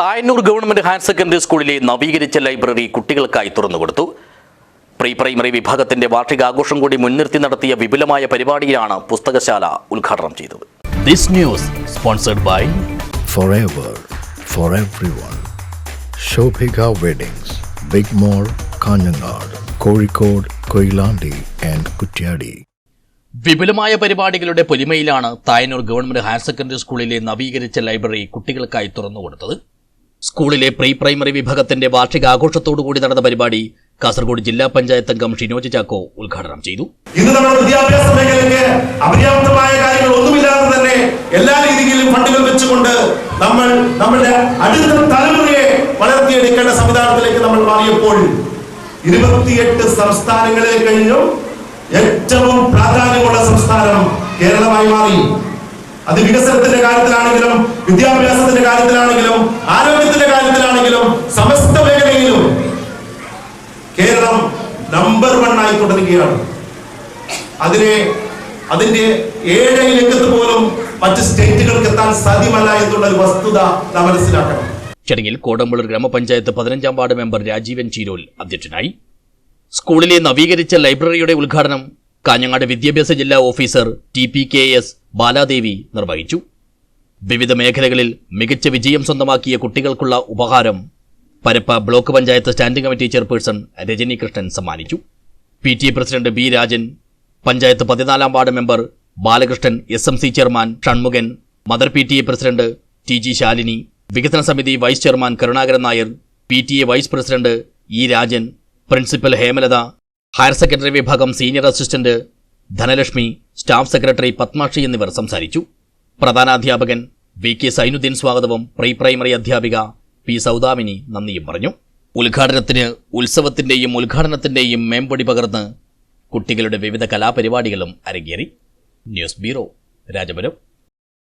Thayannur government higher secondary സ്കൂളിലെ നവീകരിച്ച library കുട്ടികൾക്കായി തുറന്നുകൊടുത്തു പ്രീ പ്രൈമറി വിഭാഗത്തിന്റെ വാർഷികാഘോഷം കൂടി മുൻനിർത്തി നടത്തിയ വിപുലമായ പരിപാടിയിലാണ് പുസ്തകശാല ഉദ്ഘാടനം ചെയ്തത് this news sponsored by forever for everyone. Shobhika Weddings, Big Mall, Kanyanad, Kozhikode, Koilandi and Kutyadi. വിപുലമായ പരിപാടികളുടെ പൊലിമയിലാണ് തായന്നൂർ ഗവൺമെന്റ് ഹയർ സെക്കൻഡറി സ്കൂളിലെ നവീകരിച്ച ലൈബ്രറി കുട്ടികൾക്കായി തുറന്നുകൊടുത്തത് സ്കൂളിലെ പ്രീ പ്രൈമറി വിഭാഗത്തിന്റെ വാർഷികാഘോഷത്തോടുകൂടി നടന്ന പരിപാടി കാസർഗോഡ് ജില്ലാ പഞ്ചായത്ത് അംഗം ഷിനോജ് ചാക്കോ ഉദ്ഘാടനം ചെയ്തു. ഇന്ന് നമ്മുടെ വിദ്യാഭ്യാസ മേഖലയ്ക്ക് അപര്യാപ്തമായ കാര്യങ്ങൾ ഒന്നുമില്ലാതെ തന്നെ എല്ലാ രീതിയിലും ഫണ്ടുകൾ വെച്ചുകൊണ്ട് നമ്മൾ നമ്മുടെ അടുത്ത തലമുറയെ വളർത്തിയെടുക്കേണ്ട സംവിധാനത്തിലേക്ക് നമ്മൾ മാറിയപ്പോൾ ഇരുപത്തിയെട്ട് സംസ്ഥാനങ്ങളിൽ കഴിഞ്ഞും ഏറ്റവും പ്രാധാന്യമുള്ള സംസ്ഥാനം കേരളമായി മാറി. അത് വികസനത്തിന്റെ കാര്യത്തിലാണെങ്കിലും വിദ്യാഭ്യാസത്തിന്റെ കാര്യത്തിലാണെങ്കിലും ആരോഗ്യത്തിന്റെ കാര്യത്തിലാണെങ്കിലും സമസ്ത മേഖലയിലും കേരളം നമ്പർ വൺ ആയിക്കൊണ്ടിരിക്കുകയാണ് അതിനെ അതിന്റെ ഏഴയിലെക്കത്ത് പോലും മറ്റ് സ്റ്റേറ്റുകൾക്ക് എത്താൻ സാധ്യമല്ല എന്നുള്ള ഒരു വസ്തുത നാം മനസ്സിലാക്കണം. ചടങ്ങിൽ കോടമ്പളൂർ ഗ്രാമപഞ്ചായത്ത് പതിനഞ്ചാം വാർഡ് മെമ്പർ രാജീവൻ ചീരോൽ അധ്യക്ഷനായി. സ്കൂളിലെ നവീകരിച്ച ലൈബ്രറിയുടെ ഉദ്ഘാടനം കാഞ്ഞങ്ങാട് വിദ്യാഭ്യാസ ജില്ലാ officer T P K S Baladevi നിർവഹിച്ചു. വിവിധ മേഖലകളിൽ മികച്ച വിജയം സ്വന്തമാക്കിയ കുട്ടികൾക്കുള്ള ഉപഹാരം Parappa block panchayat standing committee chairperson Rajani Krishnan സമ്മാനിച്ചു. P T A president B Rajan panchayat പതിനാലാം ward member Balakrishnan S M C chairman Shanmukhan mother P T A president T G Shalini വികസന സമിതി vice chairman Karunakaran Nair P T A vice president E Rajan principal Hemalatha higher secondary വിഭാഗം senior assistant Dhanalakshmi staff secretary Padmakshi എന്നിവർ സംസാരിച്ചു. പ്രധാനാധ്യാപകൻ V K Zainuddin സ്വാഗതവും pre primary അധ്യാപിക P Saudamini നന്ദിയും പറഞ്ഞു. ഉദ്ഘാടനത്തിന് ഉത്സവത്തിന്റെയും ഉദ്ഘാടനത്തിന്റെയും മേമ്പൊടി പകർന്ന് കുട്ടികളുടെ വിവിധ കലാപരിപാടികളും അരങ്ങേറി. News bureau Rajapuram.